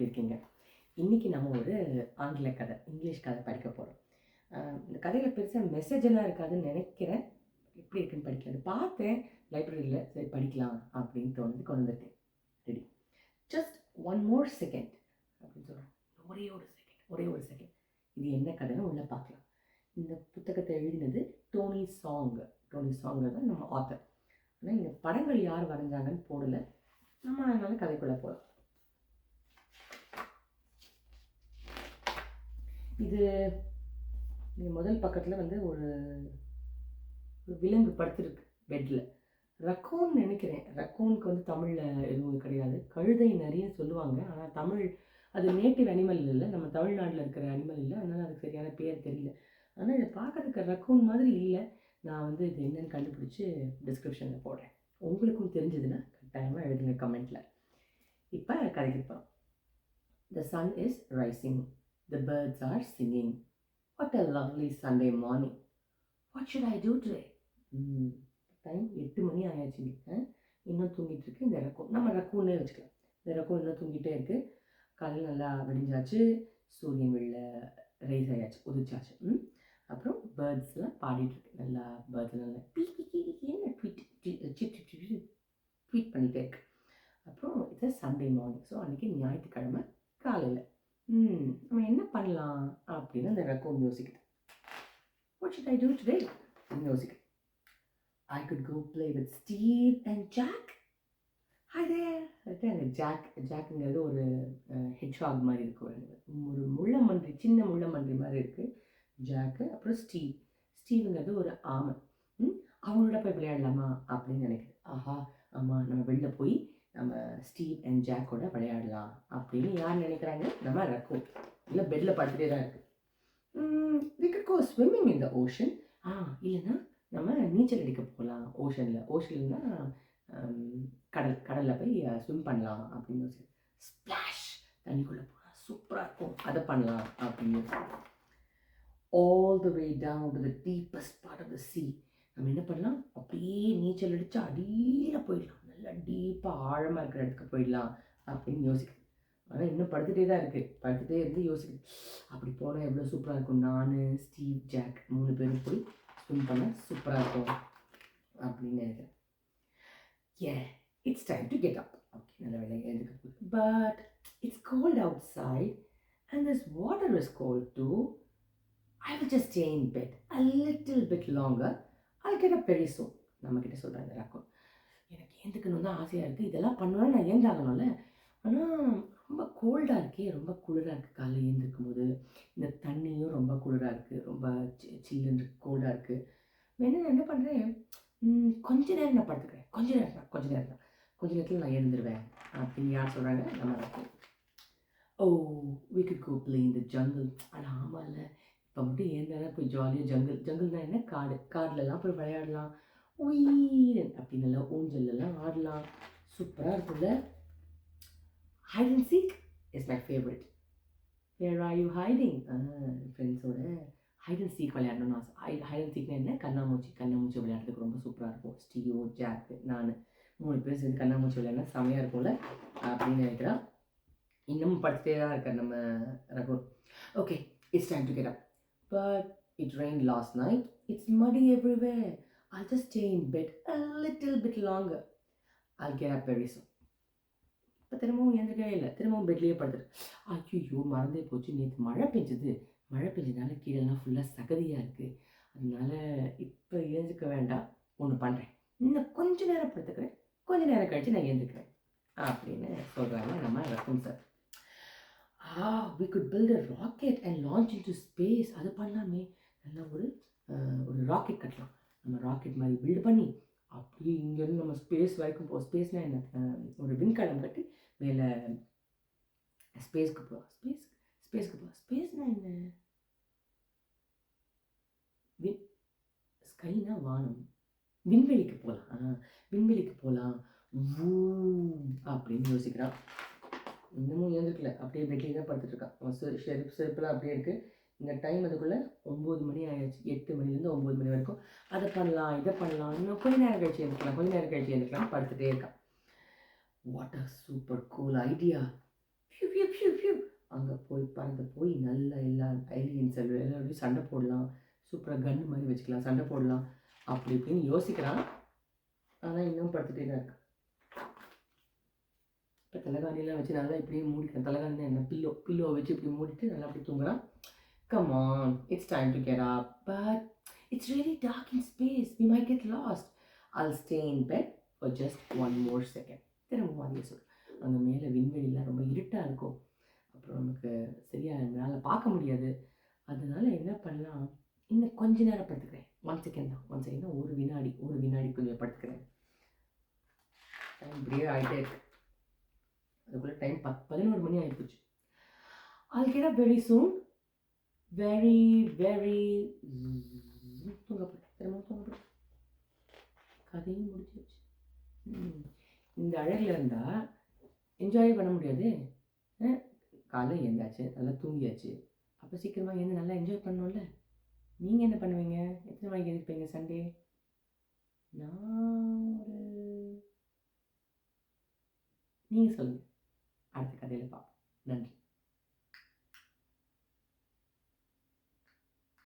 எப்படி இருக்கீங்க இன்றைக்கி நம்ம ஒரு ஆங்கில கதை இங்கிலீஷ் கதை படிக்க போகிறோம் இந்த கதையில் பெருசாக மெசேஜ் எல்லாம் இருக்காதுன்னு நினைக்கிறேன். எப்படி இருக்குன்னு படிக்கிறது பார்த்தேன் லைப்ரரியில் சரி படிக்கலாம் அப்படின்னு தோணுது கொண்டு வந்துட்டேன் ready just one more second அப்படின்னு சொல்கிறேன் ஒரே ஒரு செகண்ட் ஒரே ஒரு செகண்ட் இது என்ன கதைன்னு உள்ளே பார்க்கலாம். இந்த புத்தகத்தை எழுதினது டோனி சாங் டோனி சாங் தான் நம்ம ஆத்தர் ஆனால் இந்த படங்கள் யார் வரைஞ்சாங்கன்னு போடலை. நம்ம அதனால கதைக்குள்ளே போகலாம் இது முதல் பக்கத்தில் வந்து ஒரு ஒரு விலங்கு படுத்திருக்கு பெட்டில் ரக்கூன் நினைக்கிறேன். ரக்கூனுக்கு வந்து தமிழில் எதுவும் கிடையாது. கழுதை நிறைய சொல்லுவாங்க. ஆனால் தமிழ் அது நேட்டிவ் அனிமல் இல்லை. நம்ம தமிழ்நாட்டில் இருக்கிற அனிமல் இல்லை. அதனால் அதுக்கு சரியான பேர் தெரியல. ஆனால் இதை பார்க்கறதுக்கு ரக்கூன் மாதிரி இல்லை. நான் வந்து இது என்னன்னு கண்டுபிடிச்சி டிஸ்கிரிப்ஷனில் போடுறேன். உங்களுக்கும் தெரிஞ்சதுன்னா கட்டாயமாக எழுதுங்க கமெண்ட்டில் இப்போ கதைக்கு போகிறோம் the sun is rising the birds are singing what a lovely Sunday morning what should I do today time எட்டு மணி ஆயாச்சுங்க? இன்னும் தூங்கிட்டு இருக்கு இந்த ரக்கூன் நம்ம ரக்கூன்னே வச்சுக்கலாம் இந்த ரக்கூன் இன்னும் தூங்கிட்டே இருக்கு காலையில் நல்லா விடிஞ்சாச்சு சூரியன் வெளில ரைஸ் ஆயாச்சு உதிச்சாச்சு ம் அப்புறம் பேர்ட்ஸ்லாம் பாடிட்டு இருக்கு நல்லா பேர்ட்ஸ் நல்லா கீன்னு ட்வீட் ட்வீட் பண்ணிகிட்டே இருக்கு அப்புறம் இது சண்டே மார்னிங் ஸோ அன்றைக்கி ஞாயிற்றுக்கிழமை காலையில் ம் நம்ம என்ன பண்ணலாம் அப்படின்னு அந்த ரக்கூன் யோசிக்குது What should I do today? அப்படின்னு யோசிக்குது I could go play with Steve and Jack. Hi there. அந்த ஜாக் ஜாக்குங்கிறது ஒரு uh, ஹெட்ஷாக் மாதிரி இருக்கும் ஒரு ஒரு முள்ளமன்றி சின்ன முள்ளமன்றி மாதிரி இருக்குது ஜாக்கு அப்புறம் ஸ்டீவ் ஸ்டீவுங்கிறது ஒரு ஆமை. ம்? அவங்களோட போய் விளையாடலாமா? அப்படின்னு நினைக்கிறேன். ஆஹா ஆமாம் நம்ம வெளில போய் நம்ம ஸ்டீவ் அண்ட் ஜாக்கோட விளையாடலாம் அப்படின்னு யார் நினைக்கிறாங்க? நம்ம ரக்கூன் இல்லை பெட்டில் படுத்துகிட்டே தான் இருக்குது we can go swimming in the ocean ஆ இல்லைன்னா நம்ம நீச்சல் அடிக்க போகலாம் ஓஷனில் ஓஷன்னா கடல் கடலில் போய் ஸ்விம் பண்ணலாம் அப்படின்னு யோசிச்சு ஸ்ப்ளாஷ் தண்ணிக்குள்ளே போனால் சூப்பராக இருக்கும். அதை பண்ணலாம் அப்படின்னு all the way down to the deepest part of the sea நம்ம என்ன பண்ணலாம்? அப்படியே நீச்சல் அடித்து அடியில் போயிடலாம். நல்லா டீப்பாக ஆழமாக இருக்கிற இடத்துக்கு போயிடலாம் அப்படின்னு யோசிக்குது ஆனால் இன்னும் படுத்துகிட்டே தான் இருக்குது படுத்துகிட்டே இருந்து யோசிக்குது அப்படி போனால் எவ்வளோ சூப்பராக இருக்கும்? நான் ஸ்டீவ் ஜாக் மூணு பேரும் போய் ஸ்விம் பண்ண சூப்பராக இருக்கும் அப்படின்னு நினைக்கிறேன். Hey it's time to get up okay நல்ல வேலை எழுதுக்கு but it's cold outside and this water is cold too I will just stay in bed a little bit longer I get up very soon நம்மக்கிட்ட சொல்கிறாங்க ரக்கம் எனக்கு ஏந்துக்கணும் தான் ஆசையாக இருக்குது இதெல்லாம் பண்ணுவேன் நான் ஏந்தாகணும்ல ஆனால் ரொம்ப கோல்டாக இருக்கே ரொம்ப குளிராக இருக்குது காலையில் எழுந்திருக்கும் போது இந்த தண்ணியும் ரொம்ப குளிராக இருக்குது ரொம்ப சி- சில்லுன்னு கோல்டாக இருக்குது வேணும் நான் என்ன பண்ணுறேன் கொஞ்ச நேரம் நான் படுத்துக்கிறேன் கொஞ்ச நேரம் தான் கொஞ்ச நேரம் தான். கொஞ்ச நேரத்தில் நான் எழுந்துருவேன். அப்படின்னு யார் சொல்கிறாங்க நம்ம இருக்கும் ஓ வீட்டுக்கு could இந்த play ஆனால் ஆமாம் இல்லை. இப்போ மட்டும் ஏந்தாலும் போய் ஜாலியாக ஜங்கிள் ஜங்கிள்னா என்ன? காடு. காடுலலாம் போய் விளையாடலாம். உயிர் அப்படின்னு எல்லாம் ஊஞ்சல்லாம் ஆடலாம். சூப்பராக இருக்கும்ல. Hide and seek is my favourite where are you hiding ஃப்ரெண்ட்ஸோட ஹைட் அண்ட் சீக் விளையாடணும்னு ஆசை ஹை ஹைட் அண்ட் சீக்னா என்ன? கண்ணாமூச்சி கண்ணாமூச்சி விளையாடுறதுக்கு ரொம்ப சூப்பராக இருக்கும். ஸ்டீவோ ஜாக்கு நான். மூணு பேர் சேர்ந்து கண்ணாமூச்சி விளையாடினா செமையாக இருக்கும்ல? அப்படின்னு நினைக்கிறேன். இன்னமும் படுத்துட்டே தான் இருக்கார் நம்ம Raghu okay it's time to get up but it rain last night it's muddy everywhere I just stay in bed a little bit longer I get up very soon இப்போ திரும்பவும் எழுந்திருக்கவே இல்லை. திரும்பவும் பெட்லேயே படுத்துட்டு ஐயோ மறந்தே போச்சு. நேற்று மழை பெஞ்சுது. மழை பெஞ்சதுனால கீழெல்லாம் ஃபுல்லாக சகதியாக இருக்குது அதனால் இப்போ எழுந்துக்க வேண்டாம். ஒன்று பண்ணுறேன் இன்னும் கொஞ்சம் நேரம் படுத்துக்கிறேன். கொஞ்ச நேரம் கழித்து நான் எழுந்துக்கிறேன் அப்படின்னு சொல்கிறாங்க நம்ம ரக்கம் sir ah we could build a rocket and launch into space அது பண்ணலாமே. நல்லா ஒரு ஒரு ராக்கெட் கட்டலாம். நம்ம ராக்கெட் மாதிரி பில்ட் பண்ணி அப்படியே இங்கேருந்து நம்ம ஸ்பேஸ் வரைக்கும் போ ஸ்பேஸ்னால் என்ன? ஒரு விண்கலம் கட்டி மேலே ஸ்பேஸ்க்கு போகலாம் ஸ்பேஸ் ஸ்பேஸ்க்கு போகலாம் ஸ்பேஸ்னால் என்ன? வின் ஸ்கைனா வானம். விண்வெளிக்கு போகலாம் விண்வெளிக்கு போகலாம் ஊ அப்படின்னு யோசிக்கிறான். இன்னமும் எழுந்திருக்கல. அப்படியே பெட்லேயே தான் படுத்துட்டு இருக்கான். செ- செருப்பு செருப்புலாம் அப்படியே இருக்குது இந்த டைம் அதுக்குள்ளே ஒம்பது மணி ஆயிடுச்சு. எட்டு மணிலேருந்து ஒம்பது மணி வரைக்கும். அதை பண்ணலாம் இதை பண்ணலாம். இன்னும் கொஞ்ச நேரம் கழிச்சு எழுந்துக்கலாம் கொஞ்ச நேரம் கழிச்சு எழுந்துக்கலாம் படுத்துகிட்டே இருக்கான். What a super cool idea few ஃபியூ ஃபியூ ஃபியூ அங்கே போய் பறந்து போய் நல்லா எல்லா ஏலியன்ஸ் எல்லாரோடையும் சண்டை போடலாம். சூப்பராக கன்று மாதிரி வச்சுக்கலாம் சண்டை போடலாம். அப்படி இப்படின்னு யோசிக்கிறான். ஆனால் இன்னும் படுத்துட்டே தான் இருக்கு இப்போ தலைகாணிலாம் வச்சு நல்லா இப்படியே மூடிக்கிறேன். தலைகாணி என்ன? பில்லோ பில்லோ வச்சு இப்படி மூடிட்டு நல்லா அப்படி தூங்குறான். Come on it's time to get up but it's really dark in space we might get lost I'll stay in bed for just one more second திரும்ப அதே சொல். அங்கே மேலே விண்வெளிலாம் ரொம்ப இருட்டாக இருக்கும். அப்புறம் நமக்கு சரியாக எங்களால் பார்க்க முடியாது. அதனால என்ன பண்ணலாம்? இன்னும் கொஞ்ச நேரம் படுத்துக்கிறேன். ஒன் செகண்ட் தான். ஒன் செகண்ட் தான். ஒரு வினாடி ஒரு வினாடி கொஞ்சம் படுத்துக்கிறேன். இப்படியே ஆகிட்டே இருக்கு. அதுக்குள்ளே டைம் பத் பதினோரு மணி ஆகிப்போச்சு I'll get up soon very very very திரும்ப தூங்கப்பட்டேன் கதையும் முடிஞ்சிருச்சு. ம். இந்த அழகில் இருந்தால் என்ஜாய் பண்ண முடியாது. காலை எழுந்தாச்சு நல்லா தூங்கியாச்சு. அப்போ சீக்கிரமாக எழுந்து நல்லா என்ஜாய் பண்ணோம்ல நீங்கள் என்ன பண்ணுவீங்க? எத்தனை மணிக்கு எழுந்திருப்பீங்க? சண்டே நான் ஒரு நீங்கள் சொல்லுங்கள் அடுத்த கதையில் பார்ப்போம் நன்றி.